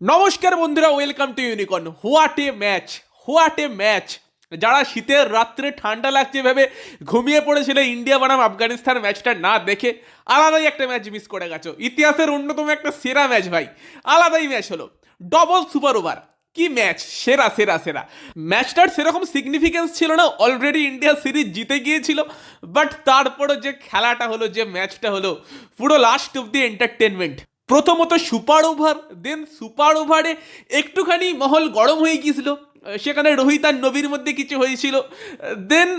নমস্কার বন্ধুরা welcome to Unicorn what a match what a match যারা শীতের রাত্রে ঠান্ডা লাগছে ভেবে ঘুমিয়ে পড়েছিল ইন্ডিয়া বনাম আফগানিস্তান ম্যাচটা না দেখে আলাদাই একটা ম্যাচ মিস করে গেছো। ইতিহাসের অন্যতম একটা সেরা ম্যাচ ভাই, আলাদাই ম্যাচ হলো। ডবল সুপার ওভার কি ম্যাচ সেরা সেরা সেরা। ম্যাচটার সেরকম সিগনিফিকেন্স ছিল না অলরেডি ইন্ডিয়া সিরিজ জিতে গিয়েছিল। বাট তারপরও যে খেলাটা হলো, যে ম্যাচটা হলো, পুরো লাস্ট অব দি এন্টারটেনমেন্ট প্রথমত সুপার ওভার দেন সুপার ওভারে একটুখানি মহল গরম হয়ে গিয়েছিল। সেখানে রোহিত আর নবীর মধ্যে কিছু হয়েছিল। দেন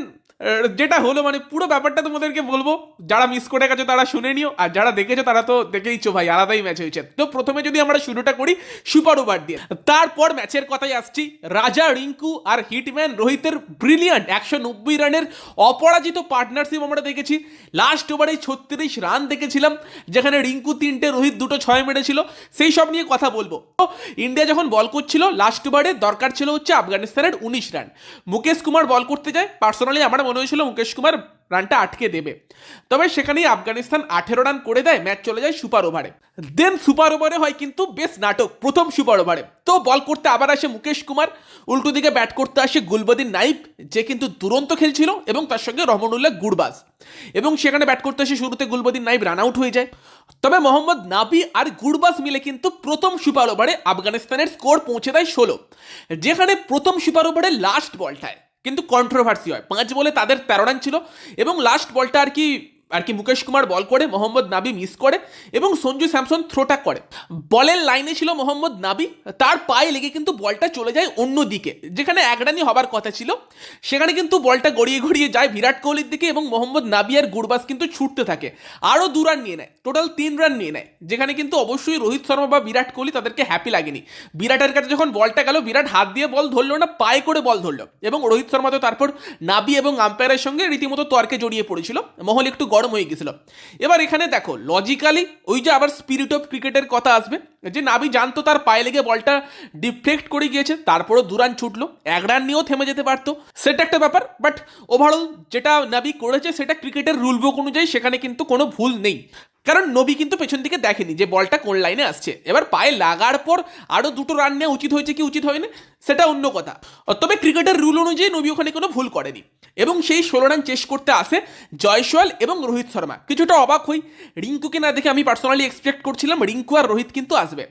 যেটা হলো মানে পুরো ব্যাপারটা তোমাদেরকে বলব। যারা মিস করে গেছো তারা শুনে নিও, আর যারা দেখেছ তারা তো দেখেইছো ভাই, আলাদাই ম্যাচ হয়েছে। তো প্রথমে যদি আমরা শুরুটা করি, সুপার ওভার দিয়ে। তারপর ম্যাচের কথাই আসছি, রাজা রিঙ্কু আর হিটম্যান রোহিতের ব্রিলিয়ান্ট একশো নব্বই রানের অপরাজিত পার্টনারশিপ আমরা দেখেছি। লাস্ট ওভারে ছত্রিশ রান দেখেছিলাম, যেখানে রিঙ্কু তিনটে, রোহিত দুটো ছয় মেরেছিল। সেই সব নিয়ে কথা বলব। ইন্ডিয়া যখন বল করছিল লাস্ট ওভারে দরকার ছিল হচ্ছে আফগানিস্তানের উনিশ রান মুকেশ কুমার বল করতে যায় পার্সোনালি আমার মনে হয়েছিল মুকেশ কুমার রানটা আটকে দেবে। তবে সেখানেই আফগানিস্তান আঠেরো রান করে দেয়, ম্যাচ চলে যায় সুপার ওভারে। দেন সুপার ওভারে হয় কিন্তু বেশ নাটক, প্রথম সুপার ওভারে। তো বল করতে আবার আসে মুকেশ কুমার, উল্টো দিকে ব্যাট করতে আসে গুলবদিন নাইব যে কিন্তু দুরন্ত খেলছিল, এবং তার সঙ্গে রহমানুল্লাহ গুরবাজ এবং সেখানে ব্যাট করতে আসে শুরুতে গুলবদিন নাইব রান আউট হয়ে যায়। তবে মোহাম্মদ নাবি আর গুরবাজ মিলে কিন্তু প্রথম সুপার ওভারে আফগানিস্তানের স্কোর পৌঁছে দেয় ষোলো, যেখানে প্রথম সুপার ওভারে লাস্ট বলটায় কিন্তু কন্ট্রোভার্সি হয়। পাঁচ বলে তাদের তেরো রান ছিল এবং লাস্ট বলটা আর কি আর কি মুকেশ কুমার বল করে, মোহাম্মদ নাবি মিস করে এবং সঞ্জু স্যামসন থ্রোটা করে। বলের লাইনে ছিল মোহাম্মদ নাবি, তার পায়ে লেগে কিন্তু বলটা চলে যায় অন্য দিকে যেখানে এক রানই হবার কথা ছিল। সেখানে কিন্তু বলটা গড়িয়ে গড়িয়ে যায় বিরাট কোহলির দিকে এবং মোহাম্মদ নাবি আর গুরবাস কিন্তু ছুটতে থাকে। আরও দু রান নিয়ে নেয় টোটাল তিন রান নিয়ে নেয়, যেখানে কিন্তু অবশ্যই রোহিত শর্মা বা বিরাট কোহলি তাদেরকে হ্যাপি লাগেনি। বিরাটের কাছে যখন বলটা গেল, বিরাট হাত দিয়ে বল ধরলো না, পায়ে করে বল ধরলো এবং রোহিত শর্মা তো তারপর নাবি এবং আম্পায়ারের সঙ্গে রীতিমতো তর্কে জড়িয়ে পড়েছিল। মহল একটু গরম হয়ে গেছিল। এবার এখানে দেখো লজিক্যালি ওই যে আবার স্পিরিট অফ ক্রিকেটের কথা আসবে, যে নাবি জানতো তার পায়ে লেগে বলটা ডিফ্লেক্ট করে গিয়েছে, তারপরও দু রান ছুটলো, এক রান নিয়েও থেমে যেতে পারতো। সেটা একটা ব্যাপার বাট ওভারঅল যেটা নাবি করেছে, সেটা ক্রিকেটের রুল বুক অনুযায়ী সেখানে কিন্তু কোনো ভুল নেই। কারণ নবী কিন্তু পেছন দিকে দেখেনি যে বলটা কোন লাইনে আসছে। এবার পায়ে লাগার পর আরও দুটো রান নেওয়া উচিত হয়েছে কি উচিত হয়নি, সেটা অন্য কথা। তবে ক্রিকেটের রুল অনুযায়ী নবী ওখানে কোনো ভুল করেনি। এবং সেই ষোলো রান চেস করতে আসে জয়সওয়াল এবং রোহিত শর্মা। কিছুটা অবাক হই, রিঙ্কুকে না দেখে আমি পার্সোনালি এক্সপেক্ট করছিলাম রিঙ্কু আর রোহিত কিন্তু আসবে।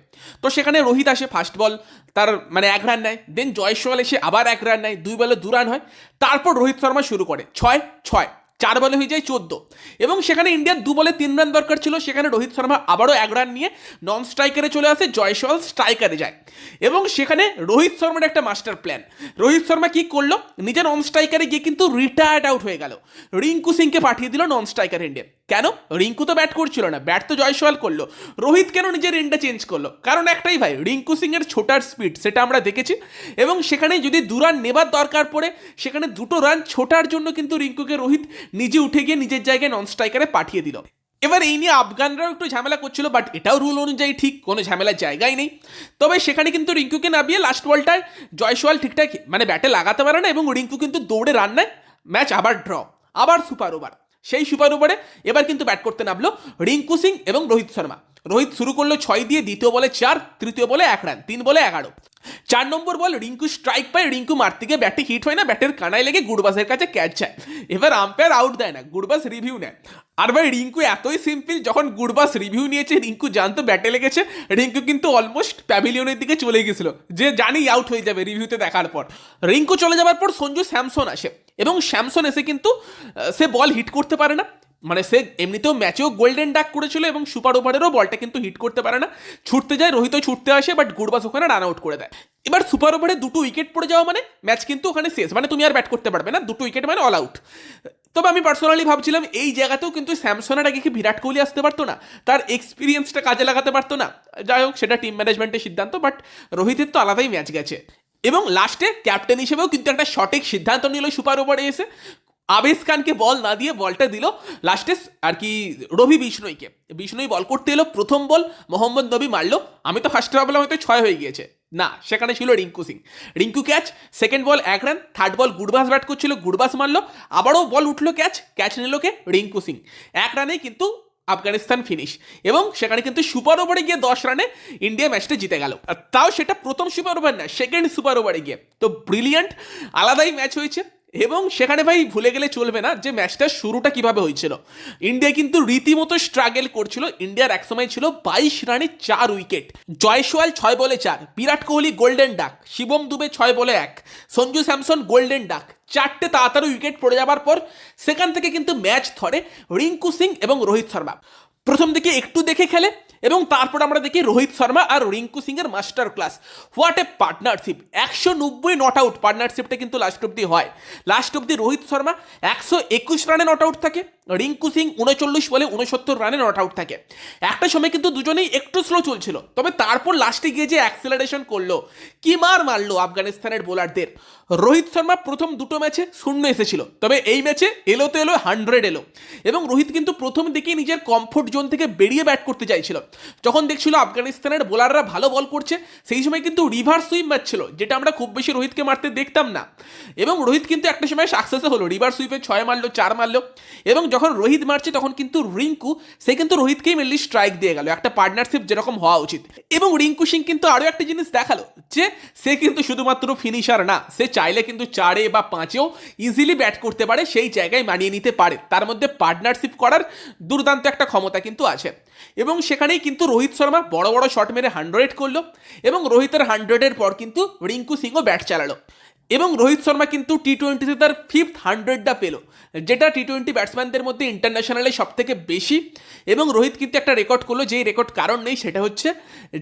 তো সেখানে রোহিত আসে ফার্স্ট বল তার মানে এক রান নেয় দেন জয়সওয়াল এসে আবার এক রান নেয়, দুই বলে দু রান হয়। তারপর রোহিত শর্মা শুরু করে, ছয় ছয়। চার বলে হয়ে যায় চোদ্দ। এবং সেখানে ইন্ডিয়ার দু বলে তিন রান দরকার ছিল, সেখানে রোহিত শর্মা আবারও এক রান নিয়ে নন স্ট্রাইকারে চলে আসে, জয়সওয়াল স্ট্রাইকারে যায়। এবং সেখানে রোহিত শর্মার একটা মাস্টার প্ল্যান রোহিত শর্মা কি করল? নিজের নন স্ট্রাইকারে গিয়ে কিন্তু রিটায়ার্ড আউট হয়ে গেল। রিঙ্কু সিংকে পাঠিয়ে দিল নন স্ট্রাইকার এন্ডে কেন? রিঙ্কু তো ব্যাট করছিল না ব্যাট তো জয়সওয়াল করল। রোহিত কেন নিজের এন্ডে চেঞ্জ করল? কারণ একটাই ভাই, রিঙ্কু সিং এর ছোটার স্পিড সেটা আমরা দেখেছি। এবং সেখানে যদি দু রান নেবার দরকার পড়ে, সেখানে দুটো রান ছোটার জন্য কিন্তু রিঙ্কুকে রোহিত নিজে উঠে গিয়ে নিজের জায়গায় নন স্ট্রাইকারে পাঠিয়ে দিল। এবার এই নিয়ে আফগানরাও একটু ঝামেলা করছিল বাট এটাও রুল অনুযায়ী ঠিক, কোনো ঝামেলার জায়গাই নেই। তবে সেখানে কিন্তু রিঙ্কুকে নামিয়ে লাস্ট বলটায় জয়সওয়াল ঠিকঠাক মানে ব্যাটে লাগাতে পারে না, এবং রিঙ্কু কিন্তু দৌড়ে রান নেয়। ম্যাচ আবার ড্র আবার সুপার ওভার সেই সুপার ওভারে এবার কিন্তু ব্যাট করতে নামলো রিঙ্কু সিং এবং রোহিত শর্মা। রোহিত শুরু করল ছয় দিয়ে দ্বিতীয় বলে চার, তৃতীয় বলে এক রান তিন বলে এগারো। চার নম্বর বল, রিঙ্কু স্ট্রাইক পায়, রিঙ্কু মারতে গিয়ে ব্যাটে হিট হয় না ব্যাটের কানায় লেগে গুডবাসের কাছে ক্যাচ যায়। এবার আম্পায়ার আউট দেয় না গুডবাস রিভিউ নেয়। আর ভাই, রিঙ্কু এতই সিম্পল যখন গুডবাস রিভিউ নিয়েছে, রিঙ্কু জানতো ব্যাটে লেগেছে, রিঙ্কু কিন্তু অলমোস্ট প্যাভিলিয়নের দিকে চলে গেছিল যে জানি আউট হয়ে যাবে রিভিউতে দেখার পর। রিঙ্কু চলে যাওয়ার পর সঞ্জু স্যামসন আসে এবং স্যামসন এসে কিন্তু সে বল হিট করতে পারে না। মানে সে এমনিতেও ম্যাচেও গোল্ডেন ডাক করেছিল এবং সুপার ওভারেরও বলটা কিন্তু হিট করতে পারে না। ছুটতে যায়, রোহিত ছুটতে আসে বাট গুরবাস ওখানে রান আউট করে দেয়। এবার সুপার ওভারে দুটো উইকেট পড়ে যাওয়া মানে ম্যাচ কিন্তু ওখানে শেষ। মানে তুমি আর ব্যাট করতে পারবে না, দুটো উইকেট মানে অল আউট তবে আমি পার্সোনালি ভাবছিলাম, এই জায়গাতেও কিন্তু স্যামসনের আগে কি বিরাট কোহলি আসতে পারতো না? তার এক্সপিরিয়েন্সটা কাজে লাগাতে পারতো না? যাই হোক, সেটা টিম ম্যানেজমেন্টের সিদ্ধান্ত বাট রোহিতের তো আলাদাই ম্যাচ গেছে। এবং লাস্টে ক্যাপ্টেন হিসেবেও কিন্তু একটা সঠিক সিদ্ধান্ত নিল সুপার ওভারে এসে। আবেশ খানকে বল না দিয়ে বলটা দিল লাস্টে আর কি রবি বিষ্ণইকে। বিষ্ণই বল করতে এলো, প্রথম বল মোহাম্মদ নবী মারলো। আমি তো ফার্স্টে ভাবলাম হয়তো ছয় হয়ে গিয়েছে। না, সেখানে ছিল Rinku Singh. Rinku catch second ball এক রান থার্ড বল গুডবাস ব্যাট করছিল গুডবাস মারলো। আবারও বল উঠল ক্যাচ ক্যাচ নিল কে? রিঙ্কু সিং। এক রানে কিন্তু আফগানিস্তান ফিনিশ এবং সেখানে কিন্তু সুপার ওভারে গিয়ে দশ রানে ইন্ডিয়া ম্যাচটা জিতে গেল। তাও সেটা প্রথম সুপার ওভার না সেকেন্ড সুপার ওভারে গিয়ে। তো ব্রিলিয়ান্ট আলাদাই ম্যাচ হয়েছে। এবং সেখানে ভাই ভুলে গেলে চলবে না যে ম্যাচটার শুরুটা কীভাবে হয়েছিল। ইন্ডিয়া কিন্তু রীতিমতো স্ট্রাগল করছিল। ইন্ডিয়ার একসময় ছিল বাইশ রানে চার উইকেট জয়সওয়াল ছয় বলে চার, বিরাট কোহলি গোল্ডেন ডাক শিবম দুবে ছয় বলে এক, সঞ্জু স্যামসন গোল্ডেন ডাক চারটে তাড়াতাড়ি উইকেট পড়ে যাবার পর সেখান থেকে কিন্তু ম্যাচ ধরে রিঙ্কু সিং এবং রোহিত শর্মা। প্রথম দিকে একটু দেখে খেলে এবং তারপর আমরা দেখি রোহিত শর্মা আর রিঙ্কু সিং এর master class. What a partnership একশো নব্বই নট আউট পার্টনারশিপটা কিন্তু লাস্ট অব্দি হয়। লাস্ট অব্দি রোহিত শর্মা একশো একুশ রানে নট আউট থাকে, রিঙ্কু সিং উনচল্লিশ বলে উনসত্তর রানে নট আউট থাকে। একটা সময় কিন্তু দুজনেই একটু স্লো চলছিল, তবে তারপর লাস্টে গিয়ে যে অ্যাক্সেলারেশন করল, কি মার মারলো আফগানিস্তানের বোলারদের রোহিত শর্মা প্রথম দুটো ম্যাচে শূন্য এসেছিল, তবে এই ম্যাচে এলো তো এলো হান্ড্রেড এলো। এবং রোহিত কিন্তু প্রথম দিকেই নিজের কমফোর্ট জোন থেকে বেরিয়ে ব্যাট করতে চাইছিল। যখন দেখছিল আফগানিস্তানের বোলাররা ভালো বল করছে, সেই সময় কিন্তু রিভার্স সুইপ মারছিল যেটা আমরা খুব বেশি রোহিতকে মারতে দেখতাম না। এবং রোহিত কিন্তু একটা সময় সাকসেসও হলো রিভার্স সুইপে ছয় মারলো, চার মারলো। এবং যখন রোহিত মারছে, তখন কিন্তু রিঙ্কু, সে কিন্তু রোহিতকেই মেনলি স্ট্রাইক দিয়ে গেল, একটা পার্টনারশিপ যেরকম হওয়া উচিত। এবং রিঙ্কু সিং কিন্তু আরও একটা জিনিস দেখাল, যে সে কিন্তু শুধুমাত্র ফিনিশার না, সে চাইলে কিন্তু চারে বা পাঁচেও ইজিলি ব্যাট করতে পারে, সেই জায়গায় মানিয়ে নিতে পারে। তার মধ্যে পার্টনারশিপ করার দুর্দান্ত একটা ক্ষমতা কিন্তু আছে। এবং সেখানেই কিন্তু রোহিত শর্মা বড় বড় শট মেরে হান্ড্রেড করল এবং রোহিতের হান্ড্রেডের পর কিন্তু রিঙ্কু সিংও ব্যাট চালালো। এবং রোহিত শর্মা কিন্তু টি টোয়েন্টিতে তার ফিফথ হান্ড্রেডটা পেল, যেটা টি টোয়েন্টি ব্যাটসম্যানদের মধ্যে ইন্টারন্যাশনালে সব থেকে বেশি। এবং রোহিত কিন্তু একটা রেকর্ড করল, যেই রেকর্ড কারণ নেই, সেটা হচ্ছে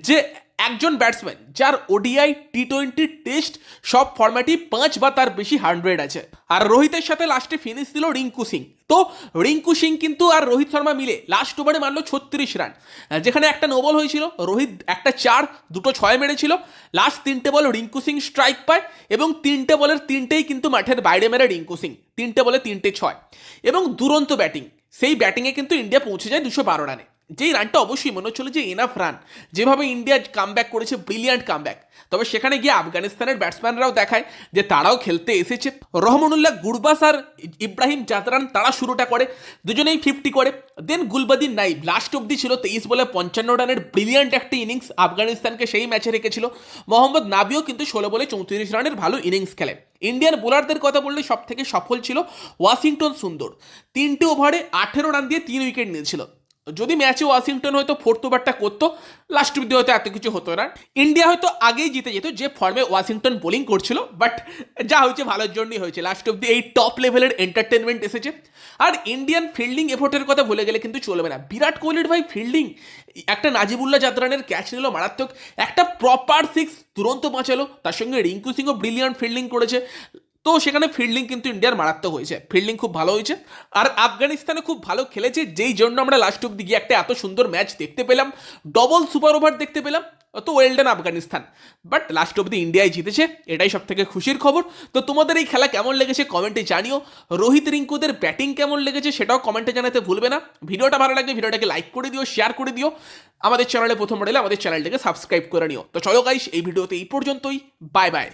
যে একজন ব্যাটসম্যান যার ওডিআই টি টোয়েন্টি টেস্ট সব ফরম্যাটই পাঁচ বা তার বেশি হান্ড্রেড আছে। আর রোহিতের সাথে লাস্টে ফিনিশ দিল রিঙ্কু সিং। তো রিঙ্কু সিং কিন্তু আর রোহিত শর্মা মিলে লাস্ট ওভারে মারলো ছত্রিশ রান যেখানে একটা নোবল হয়েছিল, রোহিত একটা চার, দুটো ছয় মেরেছিল। লাস্ট তিনটে বল রিঙ্কু সিং স্ট্রাইক পায় এবং তিনটে বলের তিনটেই কিন্তু মাঠের বাইরে মেরে রিঙ্কু সিং। তিনটে বলে তিনটে ছয়। এবং দুরন্ত ব্যাটিং সেই ব্যাটিংয়ে কিন্তু ইন্ডিয়া পৌঁছে যায় দুশো বারো রানে যেই রানটা অবশ্যই মনে হচ্ছিল যে এনাফ রান যেভাবে ইন্ডিয়া কামব্যাক করেছে ব্রিলিয়ান্ট কামব্যাক তবে সেখানে গিয়ে আফগানিস্তানের ব্যাটসম্যানরাও দেখায় যে তারাও খেলতে এসেছে। রহমানুল্লাহ গুরবাস আর ইব্রাহিম জাতরান তারা শুরুটা করে, দুজনেই ফিফটি করে। দেন গুলবাদিন নাই লাস্ট অব্দি ছিল তেইশ বলে পঞ্চান্ন রানের ব্রিলিয়ান্ট একটা ইনিংস আফগানিস্তানকে সেই ম্যাচে রেখেছিল। মোহাম্মদ নাবিও কিন্তু ষোলো বলে চৌত্রিশ রানের ভালো ইনিংস খেলে। ইন্ডিয়ান বোলারদের কথা বললে সব থেকে সফল ছিল ওয়াশিংটন সুন্দর। তিনটে ওভারে আঠেরো রান দিয়ে তিন উইকেট নিয়েছিল। যদি ম্যাচে ওয়াশিংটন হয়তো ফোর্থ ওভারটা করতো লাস্ট অব্দি হয়তো এত কিছু হতো না। ইন্ডিয়া হয়তো আগেই জিতে যেত, যে ফর্মে ওয়াশিংটন বোলিং করছিল বাট যা হয়েছে ভালোর জন্যই হয়েছে। লাস্ট অব্দি এই টপ লেভেলের এন্টারটেনমেন্ট এসেছে। আর ইন্ডিয়ান ফিল্ডিং এফোর্টের কথা ভুলে গেলে কিন্তু চলবে না। বিরাট কোহলির ভাই ফিল্ডিং একটা নাজিবুল্লাহ জাতরানের ক্যাচ নিল মারাত্মক। একটা প্রপার সিক্স তুরন্ত বাঁচালো। তার সঙ্গে রিঙ্কু সিংও ব্রিলিয়ান্ট ফিল্ডিং করেছে। তো সেখানে ফিল্ডিং কিন্তু ইন্ডিয়ার মারাত্মক হয়েছে। ফিল্ডিং খুব ভালো হয়েছে। আর আফগানিস্তানে খুব ভালো খেলেছে, যেই জন্য আমরা লাস্ট অব্দি গিয়ে একটা এত সুন্দর ম্যাচ দেখতে পেলাম। ডবল সুপার ওভার দেখতে পেলাম, তো ওয়েলডেন আফগানিস্তান। বাট লাস্ট অব্দি ইন্ডিয়ায় জিতেছে, এটাই সব থেকে খুশির খবর। তো তোমাদের এই খেলা কেমন লেগেছে কমেন্টে জানিও। রোহিত রিঙ্কুদের ব্যাটিং কেমন লেগেছে সেটাও কমেন্টে জানাতে ভুলবে না। ভিডিওটা ভালো লাগলে ভিডিওটাকে লাইক করে দিও শেয়ার করে দিও। আমাদের চ্যানেলে প্রথম এলে আমাদের চ্যানেলটাকে সাবস্ক্রাইব করে নিও। তো চলো গাইস এই ভিডিওতে এই পর্যন্তই। Bye bye